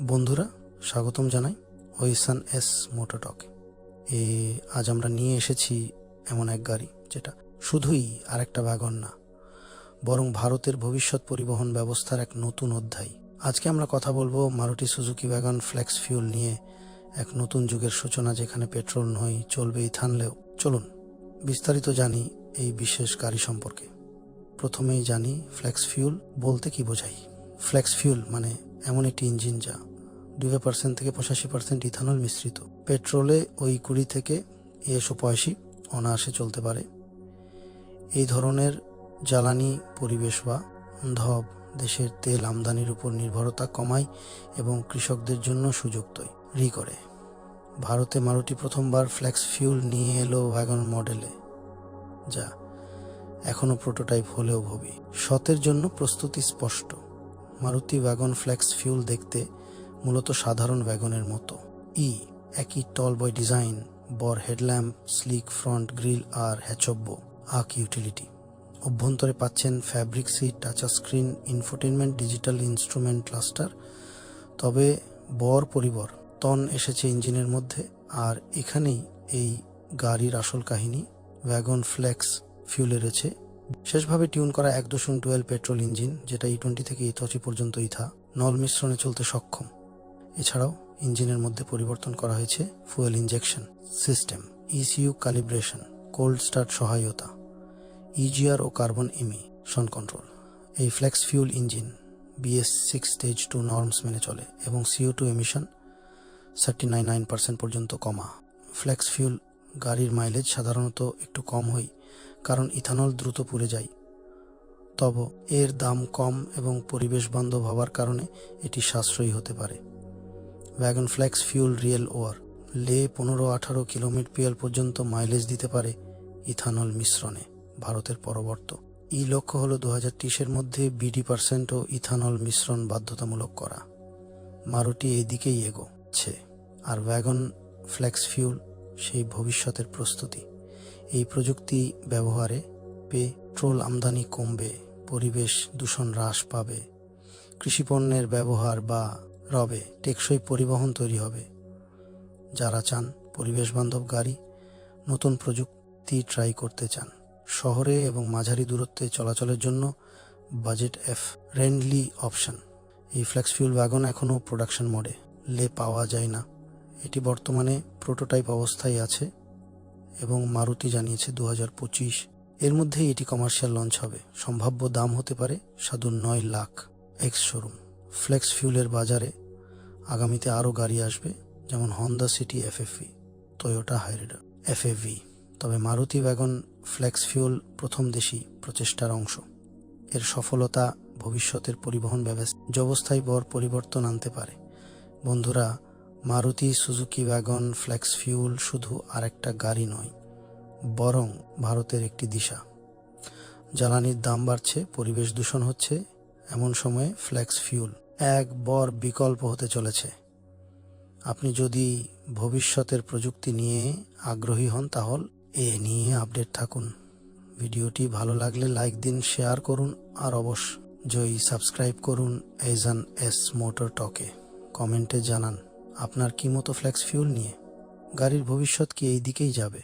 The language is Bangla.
বন্ধুরা, স্বাগতম জানাই ওইসান এস মোটোটক এ। আজ আমরা নিয়ে এসেছি এমন এক গাড়ি, যেটা শুধুই আরেকটা ওয়াগন না, বরং ভারতের ভবিষ্যৎ পরিবহন ব্যবস্থার এক নতুন অধ্যায়। আজকে আমরা কথা বলব Maruti Suzuki wagon flex fuel নিয়ে, এক নতুন যুগের সূচনা যেখানে পেট্রোল নয় চলবে থানলেও চলুন, বিস্তারিত জানি এই বিশেষ গাড়ি সম্পর্কে। প্রথমেই জানি ফ্লেক্স ফিউল বলতে কি বোঝাই। ফ্লেক্স ফিউল মানে এমন একটি ইঞ্জিন যা নব্বই পার্সেন্ট থেকে পঁচাশি পার্সেন্ট ইথানল মিশ্রিত। পেট্রোলে ওই কুড়ি থেকে একশো পঁয়াশি অনায়াসে চলতে পারে। এই ধরনের জ্বালানি পরিবেশ বা ধব দেশের তেল আমদানির উপর নির্ভরতা কমায় এবং কৃষকদের জন্য সুযোগ তৈরি করে। ভারতে মারুতি প্রথমবার ফ্লেক্স ফিউল নিয়ে এলো ওয়াগন মডেলে, যা এখনও প্রোটোটাইপ হলেও ভবি। শতের জন্য প্রস্তুতি স্পষ্ট। মারুতি ওয়াগন ফ্লেক্স ফিউল দেখতে মূলত সাধারণ ওয়াগনের মতো। ই, একই টল বয় ডিজাইন, বর হেডল্যাম্প, স্লিক ফ্রন্ট, গ্রিল আর হ্যাচব্য, আক ইউটিলিটি। অভ্যন্তরে পাচ্ছেন fabric seat touch screen, infotainment, digital instrument cluster. তবে বর পরিবর, তন এসেছে ইঞ্জিনের মধ্যে, আর এখানেই এই গাড়ির আসল কাহিনী ওয়াগন ফ্লেক্স ফিউলে রয়েছে শেষভাবে টিউন করা এক দশমিক টুয়েলভ পেট্রোল ইঞ্জিন, যেটা ই টোয়েন্টি থেকে ইথচি পর্যন্ত ইথা নল মিশ্রণে চলতে সক্ষম। এছাড়াও ইঞ্জিনের মধ্যে পরিবর্তন করা হয়েছে fuel injection system ECU calibration, cold start সহায়তা ইজিআর ও কার্বন ইমিশন কন্ট্রোল। এই flex fuel engine BS six stage two norms মেনে চলে এবং CO two emission thirty nine nine percent পর্যন্ত কমা। ফ্লেক্স ফিউল গাড়ির মাইলেজ সাধারণত একটু কম হয় কারণ ইথানল দ্রুত পুড়ে যায়। তবে এর দাম কম এবং পরিবেশ বান্ধব হওয়ার কারণে এটি সাশ্রয়ী হতে পারে। Wagon flex fuel real war লে পনেরো আঠারো কিলোমিটার পিএল পর্যন্ত মাইলেজ দিতে পারে ইথানল মিশ্রণে, ভারতের পরবর্ত। ই লক্ষ্য হল দু হাজার মধ্যে বিডি পার্সেন্ট ও ইথানল মিশ্রণ বাধ্যতামূলক করা। মারুটি এই দিকেই এগোচ্ছে। আর ওয়াগন ফ্লেক্স ফিউল সেই ভবিষ্যতের প্রস্তুতি। এই প্রযুক্তি ব্যবহারে পেট্রোল আমদানি কমবে, পরিবেশ দূষণ হ্রাস পাবে, কৃষিপণ্যের ব্যবহার বা রবে টেকসই পরিবহন তৈরি হবে। যারা চান পরিবেশ বান্ধব গাড়ি, নতুন প্রযুক্তি ট্রাই করতে চান, শহরে এবং মাঝারি দূরত্বে চলাচলের জন্য বাজেট এফ ফ্রেন্ডলি অপশন। এই ফ্লেক্স ফিউল ওয়াগন এখনও প্রোডাকশন মোডে। লে পাওয়া যায় না। এটি বর্তমানে প্রোটোটাইপ অবস্থায় আছে। এবং মারুতি জানিয়েছে দু এর মধ্যে এটি কমার্শিয়াল লঞ্চ হবে। সম্ভাব্য দাম হতে পারে সাধু নয় লাখ। এক্স শোরুম ফ্লেক্স ফিউলের বাজারে আগামীতে আরও গাড়ি আসবে, যেমন Honda city FFV Toyota Hyryder FAV তবে মারুতি ওয়াগন ফ্লেক্স ফিউল প্রথম দেশি প্রচেষ্টার অংশ। এর সফলতা ভবিষ্যতের পরিবহন ব্যবস্থা ব্যবস্থায় বড় পরিবর্তন আনতে পারে। বন্ধুরা Maruti Suzuki wagon flex fuel শুধু আরেকটা গাড়ি নয়, বরং ভারতের একটি দিশা। জ্বালানির দাম বাড়ছে, পরিবেশ দূষণ হচ্ছে, এমন সময়ে ফ্লেক্স ফিউল এক বর বিকল্প হতে চলেছে। আপনি যদি ভবিষ্যতের প্রযুক্তি নিয়ে আগ্রহী হন, তাহলে এ নিয়ে আপডেট থাকুন। ভিডিওটি ভালো লাগলে লাইক দিন, শেয়ার করুন, আর অবশ্যই সাবস্ক্রাইব করুন এজান এস মোটর টকে কমেন্টে জানান। আপনার কি মতো ফ্লেক্স ফিউল নিয়ে? গাড়ির ভবিষ্যৎ কি এই দিকেই যাবে?